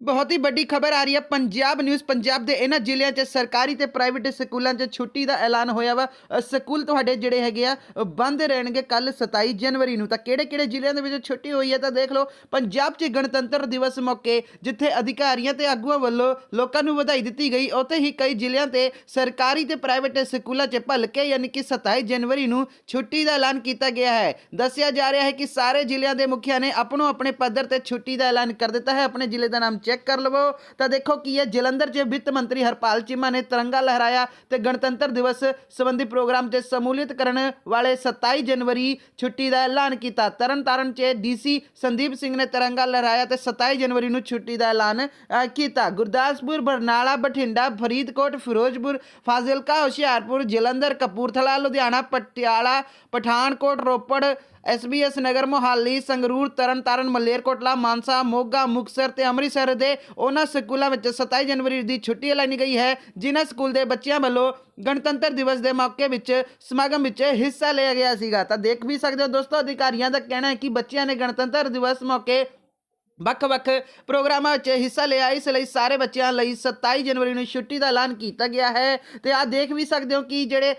ਬਹੁਤ ਹੀ ਵੱਡੀ ਖਬਰ ਆ ਰਹੀ ਹੈ। ਪੰਜਾਬ ਨਿਊਜ਼ ਪੰਜਾਬ ਦੇ ਇਹਨਾਂ ਜ਼ਿਲ੍ਹਿਆਂ 'ਚ ਸਰਕਾਰੀ ਤੇ ਪ੍ਰਾਈਵੇਟ ਸਕੂਲਾਂ 'ਚ ਛੁੱਟੀ ਦਾ ਐਲਾਨ ਹੋਇਆ ਵਾ। ਅ, ਸਕੂਲ ਤੁਹਾਡੇ ਜਿਹੜੇ ਹੈਗੇ ਆ ਅ, ਬੰਦ ਰਹਿਣਗੇ ਕੱਲ 27 ਜਨਵਰੀ ਨੂੰ। ਤਾਂ ਕਿਹੜੇ-ਕਿਹੜੇ ਜ਼ਿਲ੍ਹਿਆਂ ਦੇ ਵਿੱਚ ਛੁੱਟੀ ਹੋਈ ਹੈ ਤਾਂ ਦੇਖ ਲਓ ਪੰਜਾਬ 'ਚ ਗਣਤੰਤਰ ਦਿਵਸ ਮੌਕੇ ਜਿੱਥੇ ਅਧਿਕਾਰੀਆਂ ਤੇ ਆਗੂਆਂ ਵੱਲੋਂ ਲੋਕਾਂ ਨੂੰ ਵਧਾਈ ਦਿੱਤੀ ਗਈ ਉੱਥੇ ਹੀ ਕਈ ਜ਼ਿਲ੍ਹਿਆਂ ਤੇ ਸਰਕਾਰੀ ਤੇ ਪ੍ਰਾਈਵੇਟ ਸਕੂਲਾਂ 'ਚ ਭਲਕੇ ਯਾਨੀ ਕਿ 27 ਜਨਵਰੀ ਨੂੰ ਛੁੱਟੀ ਦਾ ਐਲਾਨ ਕੀਤਾ ਗਿਆ ਹੈ। ਦੱਸਿਆ ਜਾ ਰਿਹਾ ਹੈ ਕਿ ਸਾਰੇ ਜ਼ਿਲ੍ਹਿਆਂ ਦੇ ਮੁਖੀਆਂ ਨੇ ਆਪਣੋ ਆਪਣੇ ਪੱਧਰ ਤੇ ਛੁੱਟੀ ਦਾ ਐਲਾਨ ਕਰ ਦਿੱਤਾ ਹੈ। ਆਪਣੇ ਜ਼ਿਲ੍ਹੇ ਦਾ ਨਾਮ ਚੈੱਕ ਕਰ ਲਵੋ। ਤਾਂ ਦੇਖੋ ਕੀ ਹੈ, ਜਲੰਧਰ 'ਚ ਵਿੱਤ ਮੰਤਰੀ ਹਰਪਾਲ ਚੀਮਾ ਨੇ ਤਿਰੰਗਾ ਲਹਿਰਾਇਆ ਤੇ ਗਣਤੰਤਰ ਦਿਵਸ ਸੰਬੰਧੀ ਪ੍ਰੋਗਰਾਮ 'ਚ ਸਮੂਲੀਅਤ ਕਰਨ ਵਾਲੇ 27 ਜਨਵਰੀ ਛੁੱਟੀ ਦਾ ਐਲਾਨ ਕੀਤਾ। ਤਰਨਤਾਰਨ 'ਚ ਡੀਸੀ ਸੰਦੀਪ ਸਿੰਘ ਨੇ ਤਿਰੰਗਾ ਲਹਿਰਾਇਆ ਤੇ 27 ਜਨਵਰੀ ਨੂੰ ਛੁੱਟੀ ਦਾ ਐਲਾਨ ਕੀਤਾ। Gurdaspur, Barnala, Bathinda, Faridkot, Ferozepur, Fazilka, Hoshiarpur, Jalandhar, Kapurthala, Ludhiana, Patiala, Pathankot, Ropar S B S Nagar, Mohali, Sangrur Tarn Taran Malerkotla, Mansa, Moga Muktsar ਤੇ ਅੰਮ੍ਰਿਤਸਰ ਦੇ ਉਹਨਾਂ ਸਕੂਲਾਂ ਵਿੱਚ 27 ਜਨਵਰੀ ਦੀ ਛੁੱਟੀ ਐਲਾਨੀ ਗਈ ਹੈ, ਜਿਨ੍ਹਾਂ ਸਕੂਲ ਦੇ ਬੱਚਿਆਂ ਵੱਲੋਂ ਗਣਤੰਤਰ ਦਿਵਸ ਦੇ ਮੌਕੇ ਵਿੱਚ ਸਮਾਗਮ ਵਿੱਚ ਹਿੱਸਾ ਲਿਆ ਗਿਆ ਸੀਗਾ। ਤਾਂ ਦੇਖ ਵੀ ਸਕਦੇ ਹੋ ਦੋਸਤੋ, ਅਧਿਕਾਰੀਆਂ ਦਾ ਕਹਿਣਾ ਹੈ ਕਿ ਬੱਚਿਆਂ ਨੇ ਗਣਤੰਤਰ ਦਿਵਸ ਮੌਕੇ ਵੱਖ-ਵੱਖ ਪ੍ਰੋਗਰਾਮਾਂ 'ਚ ਹਿੱਸਾ ਲਿਆ। ਇਸ ਲਈ ਸਾਰੇ ਬੱਚਿਆਂ ਲਈ 27 ਜਨਵਰੀ ਨੂੰ ਛੁੱਟੀ ਦਾ ਐਲਾਨ ਕੀਤਾ ਗਿਆ ਹੈ। ਤੇ ਆ ਦੇਖ ਵੀ ਸਕਦੇ ਹੋ ਕਿ ਜਿਹੜੇ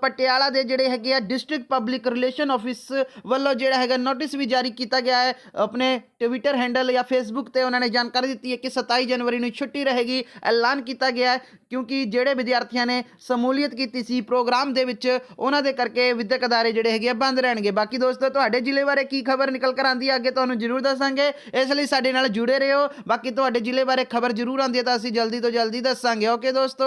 ਪਟਿਆਲਾ ਦੇ ਜਿਹੜੇ ਹੈਗੇ ਆ ਡਿਸਟ੍ਰਿਕਟ ਪਬਲਿਕ ਰਿਲੇਸ਼ਨ ਆਫਿਸ ਵੱਲੋਂ ਜਿਹੜਾ ਹੈਗਾ ਨੋਟਿਸ ਵੀ ਜਾਰੀ ਕੀਤਾ ਗਿਆ ਹੈ। ਆਪਣੇ ਟਵਿੱਟਰ ਹੈਂਡਲ ਜਾਂ ਫੇਸਬੁੱਕ ਤੇ ਉਹਨਾਂ ਨੇ ਜਾਣਕਾਰੀ ਦਿੱਤੀ ਹੈ ਕਿ 27 ਜਨਵਰੀ ਨੂੰ ਛੁੱਟੀ ਰਹੇਗੀ। ਐਲਾਨ ਕੀਤਾ ਗਿਆ ਹੈ ਕਿਉਂਕਿ ਜਿਹੜੇ ਵਿਦਿਆਰਥੀਆਂ ਨੇ ਸਮੂਲੀਅਤ ਕੀਤੀ ਸੀ ਪ੍ਰੋਗਰਾਮ ਦੇ ਵਿੱਚ, ਉਹਨਾਂ ਦੇ ਕਰਕੇ ਵਿਦਿਅਕ ਅਦਾਰੇ ਜਿਹੜੇ ਹੈਗੇ ਆ ਬੰਦ ਰਹਿਣਗੇ। ਬਾਕੀ ਦੋਸਤੋ, ਤੁਹਾਡੇ ਜ਼ਿਲ੍ਹੇ ਬਾਰੇ ਕੀ ਖਬਰ ਨਿਕਲ ਕਰ ਆਂਦੀ ਹੈ, ਅੱਗੇ ਤੁਹਾਨੂੰ ਜ਼ਰੂਰ ਦੱਸਾਂਗੇ। ਇਸ ਲਈ ਸਾਡੇ ਨਾਲ ਜੁੜੇ ਰਹੋ। ਬਾਕੀ ਤੁਹਾਡੇ ਜ਼ਿਲ੍ਹੇ ਬਾਰੇ ਖਬਰ ਜ਼ਰੂਰ ਆਉਂਦੀ ਹੈ ਤਾਂ ਅਸੀਂ ਜਲਦੀ ਤੋਂ ਜਲਦੀ ਦੱਸਾਂਗੇ। ਓਕੇ ਦੋਸਤੋ?